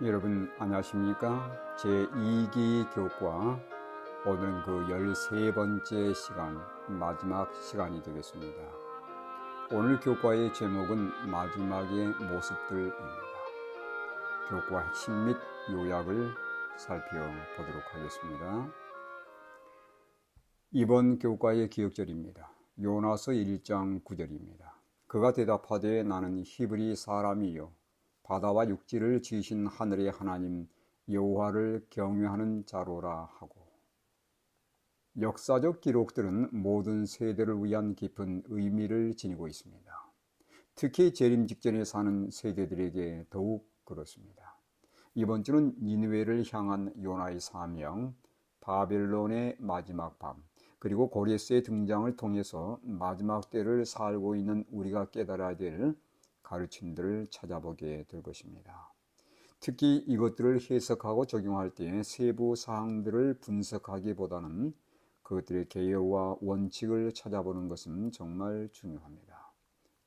여러분 안녕하십니까? 제2기 교과 오늘은 그 13번째 시간 마지막 시간이 되겠습니다. 오늘 교과의 제목은 마지막의 모습들입니다. 교과 핵심 및 요약을 살펴보도록 하겠습니다. 이번 교과의 기억절입니다. 요나서 1장 9절입니다. 그가 대답하되 나는 히브리 사람이요 바다와 육지를 지으신 하늘의 하나님 여호와를 경외하는 자로라 하고 역사적 기록들은 모든 세대를 위한 깊은 의미를 지니고 있습니다. 특히 재림 직전에 사는 세대들에게 더욱 그렇습니다. 이번 주는 니느웨를 향한 요나의 사명, 바벨론의 마지막 밤, 그리고 고레스의 등장을 통해서 마지막 때를 살고 있는 우리가 깨달아야 될 가르침들을 찾아보게 될 것입니다. 특히 이것들을 해석하고 적용할 때 세부 사항들을 분석하기보다는 그것들의 개요와 원칙을 찾아보는 것은 정말 중요합니다.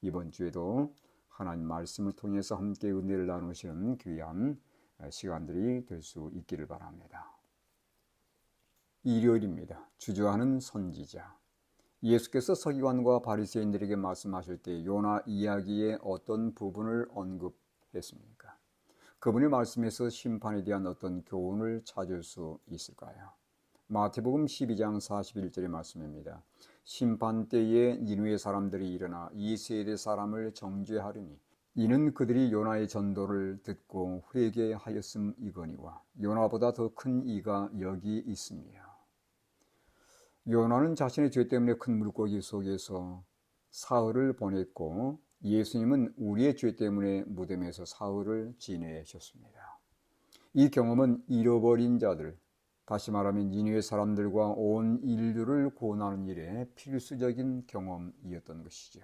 이번 주에도 하나님 말씀을 통해서 함께 은혜를 나누시는 귀한 시간들이 될 수 있기를 바랍니다. 일요일입니다. 주저하는 선지자. 예수께서 서기관과 바리새인들에게 말씀하실 때 요나 이야기의 어떤 부분을 언급했습니까? 그분의 말씀에서 심판에 대한 어떤 교훈을 찾을 수 있을까요? 마태복음 12장 41절의 말씀입니다. 심판 때에 니누의 사람들이 일어나 이 세대 사람을 정죄하리니 이는 그들이 요나의 전도를 듣고 회개하였음 이거니와 요나보다 더 큰 이가 여기 있습니다. 요나는 자신의 죄 때문에 큰 물고기 속에서 사흘을 보냈고 예수님은 우리의 죄 때문에 무덤에서 사흘을 지내셨습니다. 이 경험은 잃어버린 자들, 다시 말하면 인류의 사람들과 온 인류를 구원하는 일에 필수적인 경험이었던 것이죠.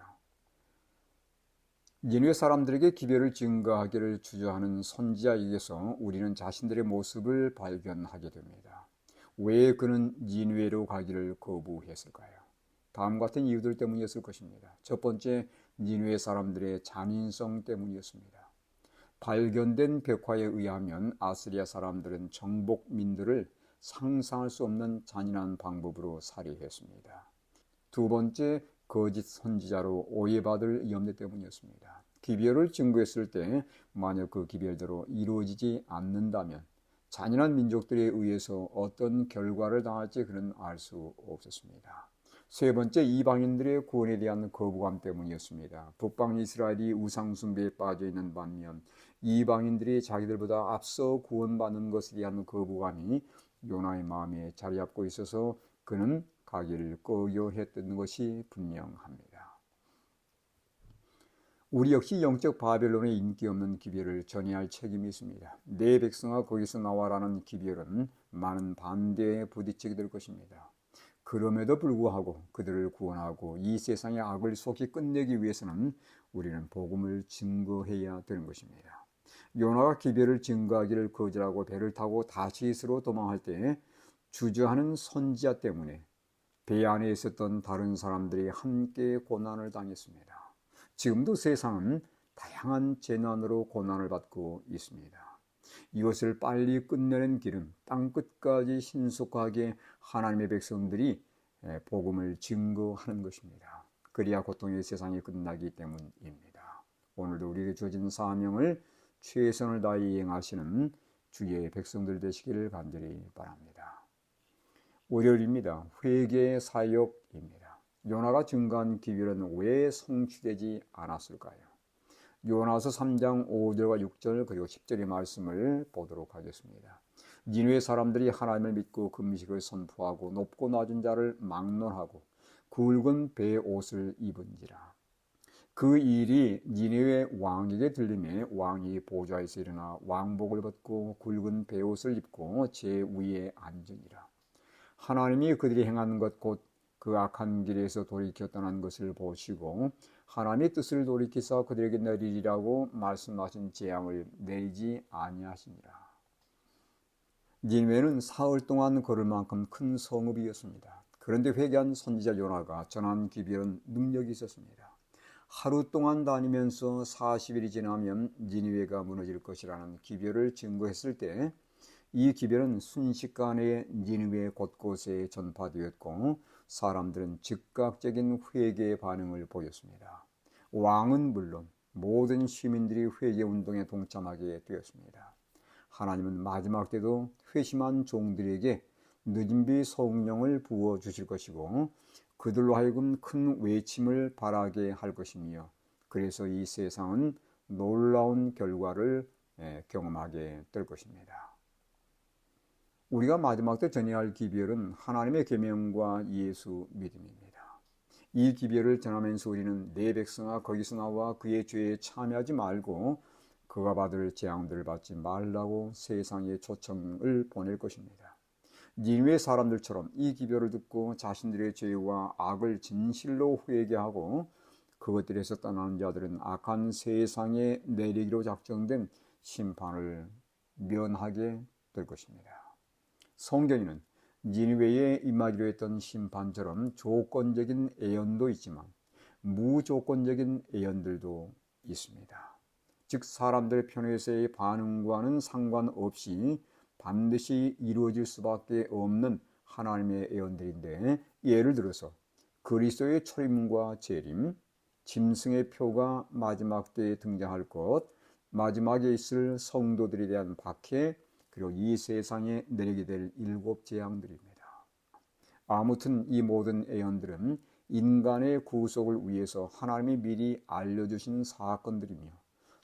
인류의 사람들에게 기별을 증가하기를 주저하는 선지자에게서 우리는 자신들의 모습을 발견하게 됩니다. 왜 그는 니누에로 가기를 거부했을까요? 다음 같은 이유들 때문이었을 것입니다. 첫 번째, 니누의 사람들의 잔인성 때문이었습니다. 발견된 벽화에 의하면 아스리아 사람들은 정복민들을 상상할 수 없는 잔인한 방법으로 살해했습니다. 두 번째, 거짓 선지자로 오해받을 염려 때문이었습니다. 기별을 증거했을 때 만약 그 기별대로 이루어지지 않는다면 잔인한 민족들에 의해서 어떤 결과를 당할지 그는 알 수 없었습니다. 세 번째 이방인들의 구원에 대한 거부감 때문이었습니다. 북방 이스라엘이 우상 숭배에 빠져 있는 반면 이방인들이 자기들보다 앞서 구원받는 것에 대한 거부감이 요나의 마음에 자리 잡고 있어서 그는 가기를 꺼려 했던 것이 분명합니다. 우리 역시 영적 바벨론의 인기 없는 기별을 전해야 할 책임이 있습니다. 내 백성아 거기서 나와라는 기별은 많은 반대에 부딪히게 될 것입니다. 그럼에도 불구하고 그들을 구원하고 이 세상의 악을 속히 끝내기 위해서는 우리는 복음을 증거해야 되는 것입니다. 요나가 기별을 증거하기를 거절하고 배를 타고 다시스로 도망할 때 주저하는 선지자 때문에 배 안에 있었던 다른 사람들이 함께 고난을 당했습니다. 지금도 세상은 다양한 재난으로 고난을 받고 있습니다. 이것을 빨리 끝내는 길은 땅 끝까지 신속하게 하나님의 백성들이 복음을 증거하는 것입니다. 그리야 고통의 세상이 끝나기 때문입니다. 오늘도 우리에게 주어진 사명을 최선을 다해 이행하시는 주의 백성들 되시기를 간절히 바랍니다. 월요일입니다. 회개 사역입니다. 요나가 증거한 기별은 왜 성취되지 않았을까요? 요나서 3장 5절과 6절 그리고 10절의 말씀을 보도록 하겠습니다. 니누의 사람들이 하나님을 믿고 금식을 선포하고 높고 낮은 자를 막론하고 굵은 배 옷을 입은지라. 그 일이 니네의 왕에게 들림에 왕이 보좌에서 일어나 왕복을 벗고 굵은 배옷을 입고 제 위에 앉으니라. 하나님이 그들이 행하는 것곧 그 악한 길에서 돌이켜 떠난 것을 보시고 하나님의 뜻을 돌이켜서 그들에게 내리리라고 말씀하신 재앙을 내리지 아니하시니라. 니웨는 사흘 동안 걸을 만큼 큰 성읍이었습니다. 그런데 회개한 선지자 요나가 전한 기별은 능력이 있었습니다. 하루 동안 다니면서 40일이 지나면 니니웨가 무너질 것이라는 기별을 증거했을 때 이 기별은 순식간에 니니웨 곳곳에 전파되었고 사람들은 즉각적인 회개 반응을 보였습니다. 왕은 물론 모든 시민들이 회개 운동에 동참하게 되었습니다. 하나님은 마지막 때도 회심한 종들에게 늦은 비 성령을 부어 주실 것이고 그들로 하여금 큰 외침을 바라게 할 것이며 그래서 이 세상은 놀라운 결과를 예, 경험하게 될 것입니다. 우리가 마지막 때 전해야 할 기별은 하나님의 계명과 예수 믿음입니다. 이 기별을 전하면서 우리는 내 백성아 거기서 나와 그의 죄에 참여하지 말고 그가 받을 재앙들을 받지 말라고 세상에 초청을 보낼 것입니다. 니누의 사람들처럼 이 기별을 듣고 자신들의 죄와 악을 진실로 회개하고 그것들에서 떠나는 자들은 악한 세상에 내리기로 작정된 심판을 면하게 될 것입니다. 성경에는 니느웨에 임하기로 했던 심판처럼 조건적인 애연도 있지만 무조건적인 애연들도 있습니다. 즉 사람들의 편에서의 반응과는 상관없이 반드시 이루어질 수밖에 없는 하나님의 애연들인데 예를 들어서 그리스도의 초림과 재림, 짐승의 표가 마지막 때에 등장할 것, 마지막에 있을 성도들에 대한 박해, 그리고 이 세상에 내리게 될 일곱 재앙들입니다. 아무튼 이 모든 애연들은 인간의 구속을 위해서 하나님이 미리 알려주신 사건들이며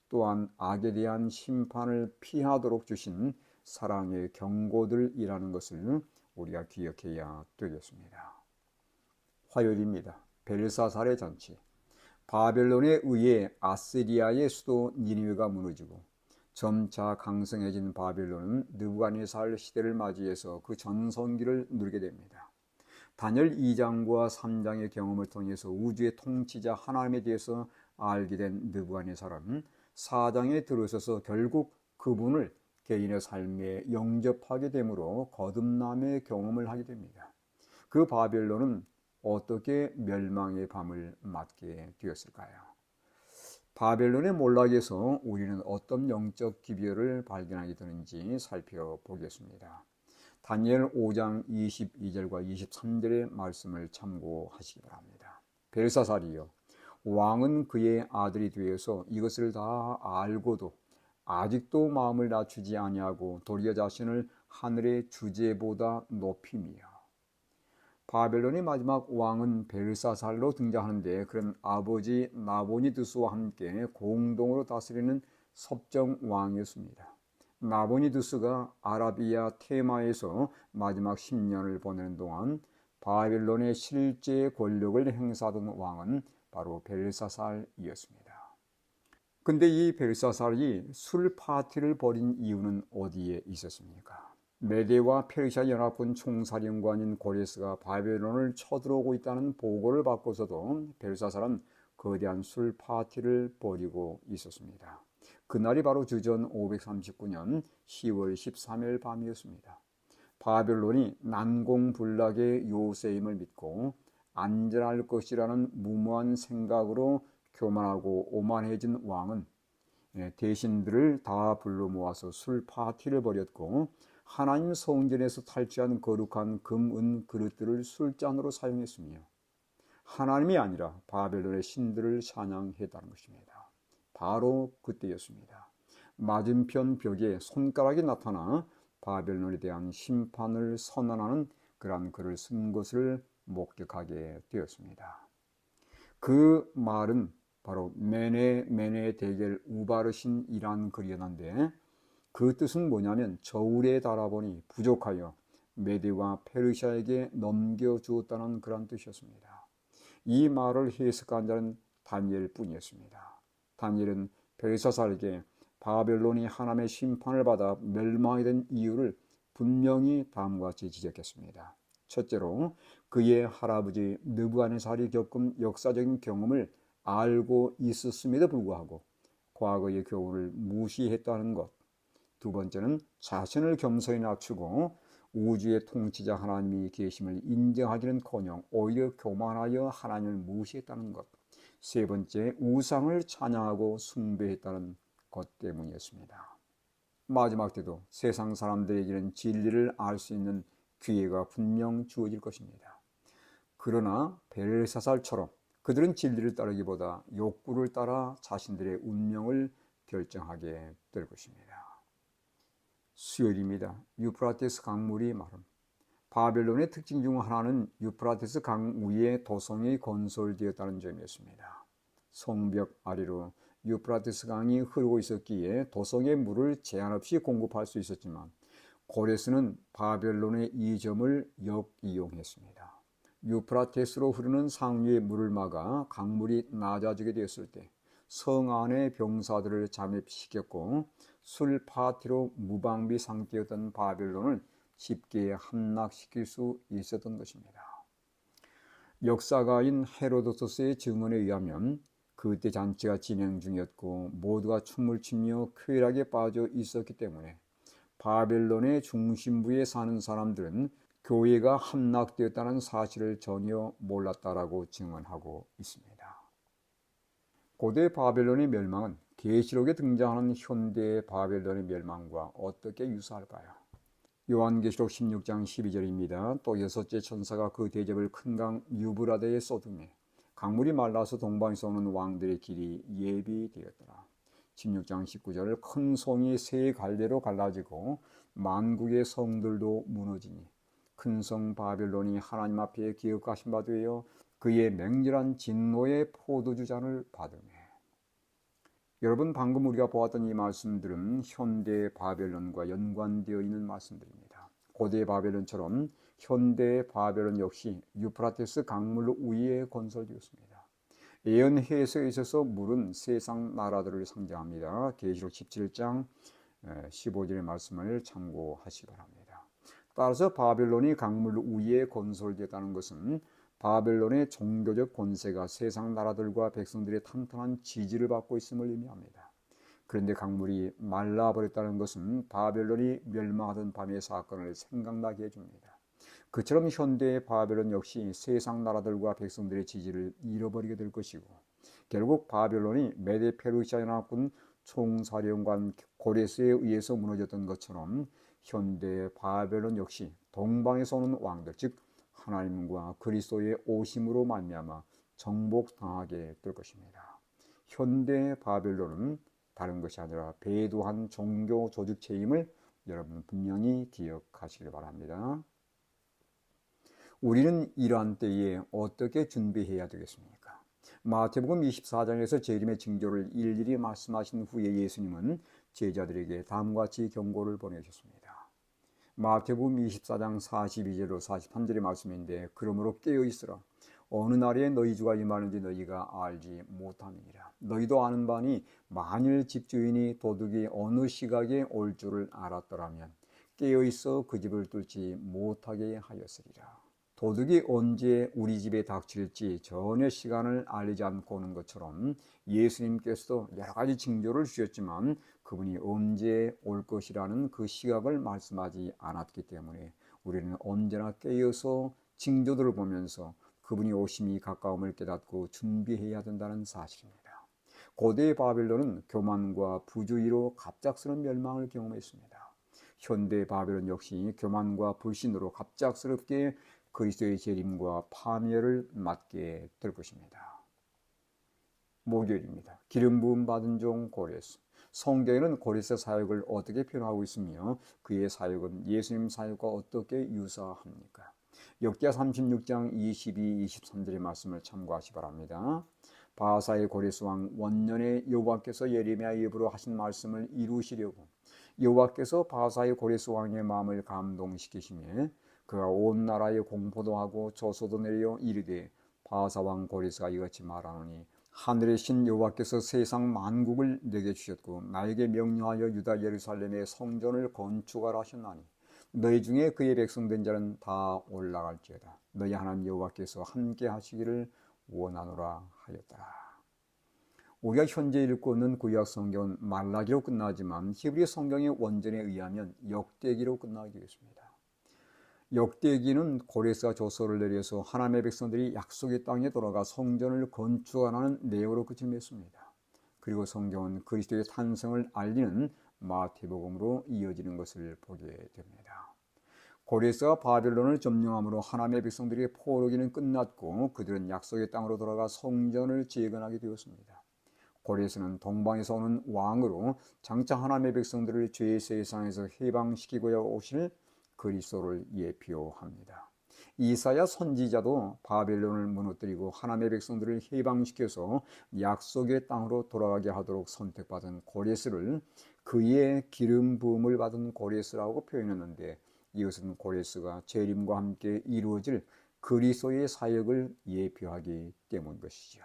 또한 악에 대한 심판을 피하도록 주신 사랑의 경고들이라는 것을 우리가 기억해야 되겠습니다. 화요일입니다. 벨사살의 잔치. 바벨론에 의해 아스리아의 수도 니니웨가 무너지고 점차 강성해진 바빌론은 느부갓네살 시대를 맞이해서 그 전성기를 누리게 됩니다. 다니엘 2장과 3장의 경험을 통해서 우주의 통치자 하나님에 대해서 알게 된 느부갓네살은 4장에 들어서서 결국 그분을 개인의 삶에 영접하게 되므로 거듭남의 경험을 하게 됩니다. 그 바벨론은 어떻게 멸망의 밤을 맞게 되었을까요? 바벨론의 몰락에서 우리는 어떤 영적 기별을 발견하게 되는지 살펴보겠습니다. 다니엘 5장 22절과 23절의 말씀을 참고하시기 바랍니다. 벨사살이여 왕은 그의 아들이 되어서 이것을 다 알고도 아직도 마음을 낮추지 아니하고 도리어 자신을 하늘의 주제보다 높이며 바벨론의 마지막 왕은 벨사살로 등장하는데 그런 아버지 나보니드스와 함께 공동으로 다스리는 섭정 왕이었습니다. 나보니드스가 아라비아 테마에서 마지막 10년을 보내는 동안 바벨론의 실제 권력을 행사하던 왕은 바로 벨사살이었습니다. 근데 이 벨사살이 술 파티를 벌인 이유는 어디에 있었습니까? 메데와 페르시아 연합군 총사령관인 고레스가 바벨론을 쳐들어오고 있다는 보고를 받고서도 벨사살은 거대한 술 파티를 벌이고 있었습니다. 그날이 바로 주전 539년 10월 13일 밤이었습니다. 바벨론이 난공불락의 요새임을 믿고 안전할 것이라는 무모한 생각으로 교만하고 오만해진 왕은 예, 대신들을 다 불러 모아서 술 파티를 벌였고 하나님 성전에서 탈취한 거룩한 금, 은 그릇들을 술잔으로 사용했으며 하나님이 아니라 바벨론의 신들을 찬양했다는 것입니다. 바로 그때였습니다. 맞은편 벽에 손가락이 나타나 바벨론에 대한 심판을 선언하는 그러한 글을 쓴 것을 목격하게 되었습니다. 그 말은 바로 메네 메네 대결 우바르신이란 글이었는데 그 뜻은 뭐냐면 저울에 달아보니 부족하여 메디와 페르시아에게 넘겨주었다는 그런 뜻이었습니다. 이 말을 해석한 자는 다니엘 뿐이었습니다. 다니엘은 벨사살에게 바벨론이 하나님의 심판을 받아 멸망이 된 이유를 분명히 다음과 같이 지적했습니다. 첫째로 그의 할아버지 느부갓네살이 겪은 역사적인 경험을 알고 있었음에도 불구하고 과거의 교훈을 무시했다는 것. 두 번째는 자신을 겸손히 낮추고 우주의 통치자 하나님이 계심을 인정하기는커녕 오히려 교만하여 하나님을 무시했다는 것. 세 번째, 우상을 찬양하고 숭배했다는 것 때문이었습니다. 마지막 때도 세상 사람들에게는 진리를 알 수 있는 기회가 분명 주어질 것입니다. 그러나 벨사살처럼 그들은 진리를 따르기보다 욕구를 따라 자신들의 운명을 결정하게 될 것입니다. 수요일입니다. 유프라테스 강물이 마름. 바벨론의 특징 중 하나는 유프라테스 강 위에 도성이 건설되었다는 점이었습니다. 성벽 아래로 유프라테스 강이 흐르고 있었기에 도성의 물을 제한 없이 공급할 수 있었지만 고레스는 바벨론의 이 점을 역이용했습니다. 유프라테스로 흐르는 상류의 물을 막아 강물이 낮아지게 되었을 때 성 안의 병사들을 잠입시켰고 술 파티로 무방비 상태였던 바벨론을 쉽게 함락시킬 수 있었던 것입니다. 역사가인 헤로도토스의 증언에 의하면 그때 잔치가 진행 중이었고 모두가 춤을 추며 쾌락에 빠져 있었기 때문에 바벨론의 중심부에 사는 사람들은 교회가 함락되었다는 사실을 전혀 몰랐다라고 증언하고 있습니다. 고대 바벨론의 멸망은 계시록에 등장하는 현대의 바벨론의 멸망과 어떻게 유사할까요? 요한계시록 16장 12절입니다. 또 여섯째 천사가 그 대접을 큰 강 유브라데에 쏟음에 강물이 말라서 동방에서 오는 왕들의 길이 예비되었더라. 16장 19절 큰 송이 세 갈래로 갈라지고 만국의 성들도 무너지니 큰 성 바벨론이 하나님 앞에 기억하신 바 되어 그의 맹렬한 진노의 포도주 잔을 받으며 여러분 방금 우리가 보았던 이 말씀들은 현대 바벨론과 연관되어 있는 말씀들입니다. 고대 바벨론처럼 현대 바벨론 역시 유프라테스 강물 위에 건설되었습니다. 예언 해석에 있어서 물은 세상 나라들을 상징합니다. 계시록 17장 15절의 말씀을 참고하시기 바랍니다. 따라서 바벨론이 강물 위에 건설되었다는 것은 바벨론의 종교적 권세가 세상 나라들과 백성들의 탄탄한 지지를 받고 있음을 의미합니다. 그런데 강물이 말라버렸다는 것은 바벨론이 멸망하던 밤의 사건을 생각나게 해줍니다. 그처럼 현대의 바벨론 역시 세상 나라들과 백성들의 지지를 잃어버리게 될 것이고 결국 바벨론이 메데 페르시아 연합군 총사령관 고레스에 의해서 무너졌던 것처럼 현대의 바벨론 역시 동방에서 오는 왕들 즉 하나님과 그리스도의 오심으로 말미암아 정복당하게 될 것입니다. 현대 바벨론은 다른 것이 아니라 배도한 종교 조직체임을 여러분 분명히 기억하시길 바랍니다. 우리는 이러한 때에 어떻게 준비해야 되겠습니까? 마태복음 24장에서 재림의 징조를 일일이 말씀하신 후에 예수님은 제자들에게 다음과 같이 경고를 보내셨습니다. 마태복음 24장 42절로 43절의 말씀인데 그러므로 깨어 있으라. 어느 날에 너희 주가 임하는지 너희가 알지 못함이니라. 너희도 아는 바니 만일 집주인이 도둑이 어느 시각에 올 줄을 알았더라면 깨어 있어 그 집을 뚫지 못하게 하였으리라. 도둑이 언제 우리 집에 닥칠지 전혀 시간을 알리지 않고 오는 것처럼 예수님께서도 여러 가지 징조를 주셨지만 그분이 언제 올 것이라는 그 시각을 말씀하지 않았기 때문에 우리는 언제나 깨어서 징조들을 보면서 그분이 오심이 가까움을 깨닫고 준비해야 된다는 사실입니다. 고대 바빌론은 교만과 부주의로 갑작스러운 멸망을 경험했습니다. 현대 바벨론 역시 교만과 불신으로 갑작스럽게 그리스도의 재림과 파멸을 맞게 될 것입니다. 목요일입니다. 기름 부음 받은 종 고레스. 성경에는 고레스 사역을 어떻게 표현하고 있으며 그의 사역은 예수님 사역과 어떻게 유사합니까? 역기하 36장 22, 23절의 말씀을 참고하시 바랍니다. 바사의 고레스 왕 원년에 여호와께서 예레미야 입으로 하신 말씀을 이루시려고 여호와께서 바사의 고레스 왕의 마음을 감동시키시며 그가 온 나라에 공포도 하고 조소도 내려 이르되 바사 왕 고리스가 이같이 말하노니 하늘의 신 여호와께서 세상 만국을 내게 주셨고 나에게 명령하여 유다 예루살렘의 성전을 건축하라 하셨나니 너희 중에 그의 백성된 자는 다 올라갈지어다 너희 하나님 여호와께서 함께 하시기를 원하노라 하였더라. 우리가 현재 읽고 있는 구약 성경은 말라기로 끝나지만 히브리 성경의 원전에 의하면 역대기로 끝나게 되었습니다. 역대기는 고레스가 조서를 내려서 하나님의 백성들이 약속의 땅에 돌아가 성전을 건축하는 내용으로 끝을 맺습니다. 그리고 성경은 그리스도의 탄생을 알리는 마태복음으로 이어지는 것을 보게 됩니다. 고레스가 바벨론을 점령함으로 하나님의 백성들의 포로기는 끝났고 그들은 약속의 땅으로 돌아가 성전을 재건하게 되었습니다. 고레스는 동방에서 오는 왕으로 장차 하나님의 백성들을 죄의 세상에서 해방시키고자 오실 그리스도를 예표합니다. 이사야 선지자도 바벨론을 무너뜨리고 하나님의 백성들을 해방시켜서 약속의 땅으로 돌아가게 하도록 선택받은 고레스를 그의 기름 부음을 받은 고레스라고 표현했는데 이것은 고레스가 재림과 함께 이루어질 그리스도의 사역을 예표하기 때문 것이죠.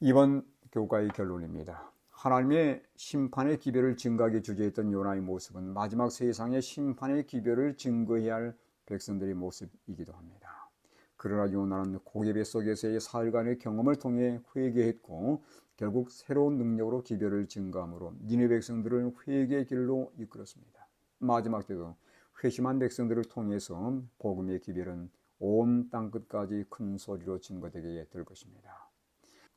이번 교과의 결론입니다. 하나님의 심판의 기별을 증거하기 주제했던 요나의 모습은 마지막 세상의 심판의 기별을 증거해야 할 백성들의 모습이기도 합니다. 그러나 요나는 고개 뱃속에서의 사흘간의 경험을 통해 회개했고 결국 새로운 능력으로 기별을 증거함으로 니네 백성들을 회개의 길로 이끌었습니다. 마지막 때도 회심한 백성들을 통해서 복음의 기별은 온 땅 끝까지 큰 소리로 증거되게 될 것입니다.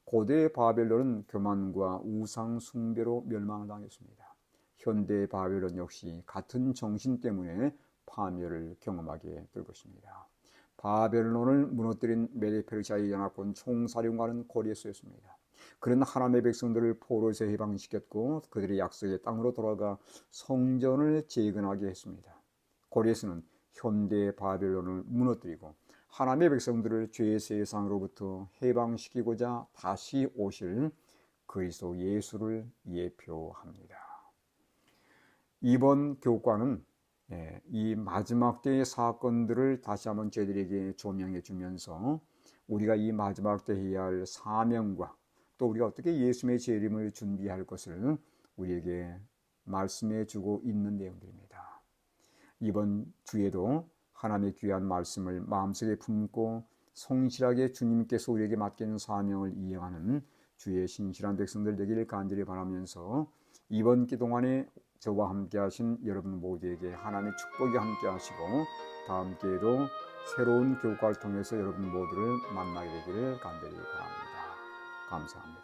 고대 바벨론은 교만과 우상 숭배로 멸망을 당했습니다. 현대 바벨론 역시 같은 정신 때문에 파멸을 경험하게 될 것입니다. 바벨론을 무너뜨린 메데페르시아의 연합군 총사령관은 고리에스였습니다. 그는 하나님의 백성들을 포로에서 해방시켰고 그들의 약속의 땅으로 돌아가 성전을 재건하게 했습니다. 고리에스는 현대 바벨론을 무너뜨리고 하나님의 백성들을 죄의 세상으로부터 해방시키고자 다시 오실 그리스도 예수를 예표합니다. 이번 교과는 예, 이 마지막 때의 사건들을 다시 한번 저희들에게 조명해 주면서 우리가 이 마지막 때 해야 할 사명과 또 우리가 어떻게 예수님의 재림을 준비할 것을 우리에게 말씀해 주고 있는 내용들입니다. 이번 주에도 하나님의 귀한 말씀을 마음속에 품고 성실하게 주님께서 우리에게 맡기는 사명을 이행하는 주의 신실한 백성들 되기를 간절히 바라면서 이번 기동안에 저와 함께 하신 여러분 모두에게 하나님의 축복이 함께 하시고 다음 기회도 새로운 교과를 통해서 여러분 모두를 만나게 되기를 간절히 바랍니다. 감사합니다.